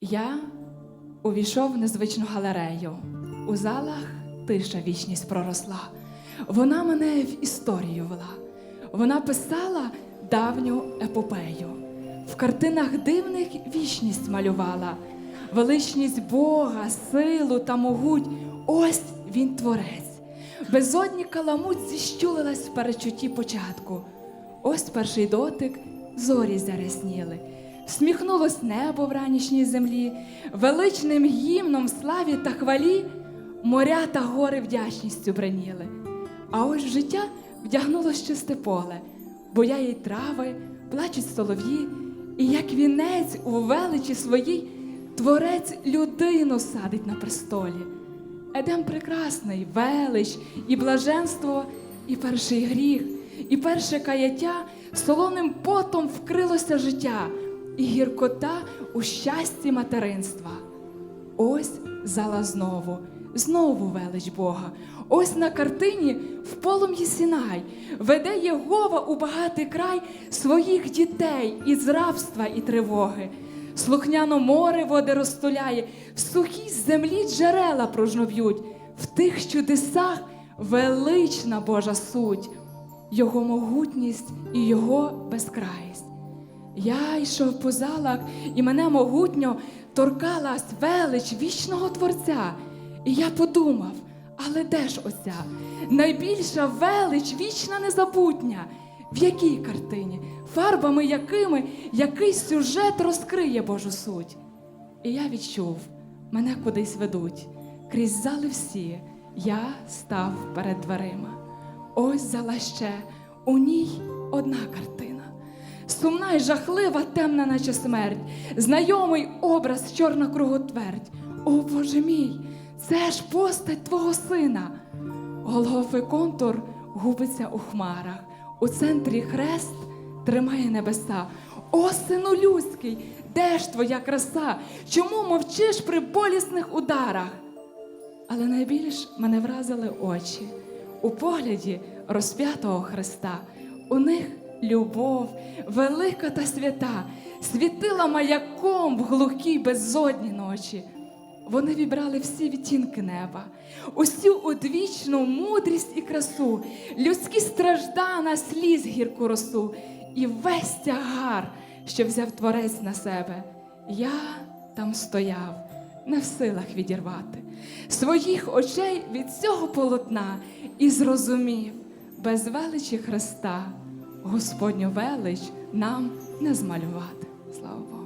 Я увійшов в незвичну галерею. У залах тиша вічність проросла. Вона мене в історію вела. Вона писала давню епопею. В картинах дивних вічність малювала, величність Бога, силу та могуть. Ось він творець. Безодні каламуть зіщулилась в перечутті початку. Ось перший дотик зорі зарясніли. Всміхнулось небо в ранішній землі, величним гімном славі та хвалі моря та гори вдячністю браніли. А ось в життя вдягнулось чисте поле, бояє й трави, плачуть солов'ї, і як вінець у величі своїй творець людину садить на престолі. Едем прекрасний, велич і блаженство, і перший гріх, і перше каяття солоним потом вкрилося життя, і гіркота у щасті материнства. Ось зала знову, знову велич Бога. Ось на картині в полум'ї Сінай веде Єгова у багатий край своїх дітей із рабства і тривоги. Слухняно море води розтуляє, в сухій землі джерела прожнов'ють, в тих чудесах велична Божа суть, Його могутність і Його безкрайність. Я йшов по залах, і мене могутньо торкалась велич вічного Творця. І я подумав, але де ж оця? Найбільша велич вічна незабутня. В якій картині, фарбами якими який сюжет розкриє Божу суть? І я відчув, мене кудись ведуть. Крізь зали всі я став перед дверима. Ось зала ще, у ній одна картина. Сумна й жахлива, темна, наче смерть, знайомий образ чорна круготверть. О Боже мій, це ж постать твого сина. Голгофий контур губиться у хмарах, у центрі хрест тримає небеса. О, сину людський, де ж твоя краса? Чому мовчиш при болісних ударах? Але найбільш мене вразили очі у погляді розп'ятого Христа. У них любов, велика та свята, світила маяком в глухій безодні ночі. Вони вібрали всі відтінки неба, усю одвічну мудрість і красу, людські страждана, сліз гірку росу, і весь тягар, що взяв творець на себе. Я там стояв, не в силах відірвати своїх очей від цього полотна і зрозумів, без величі Христа Господню велич нам не змалювати. Слава Богу.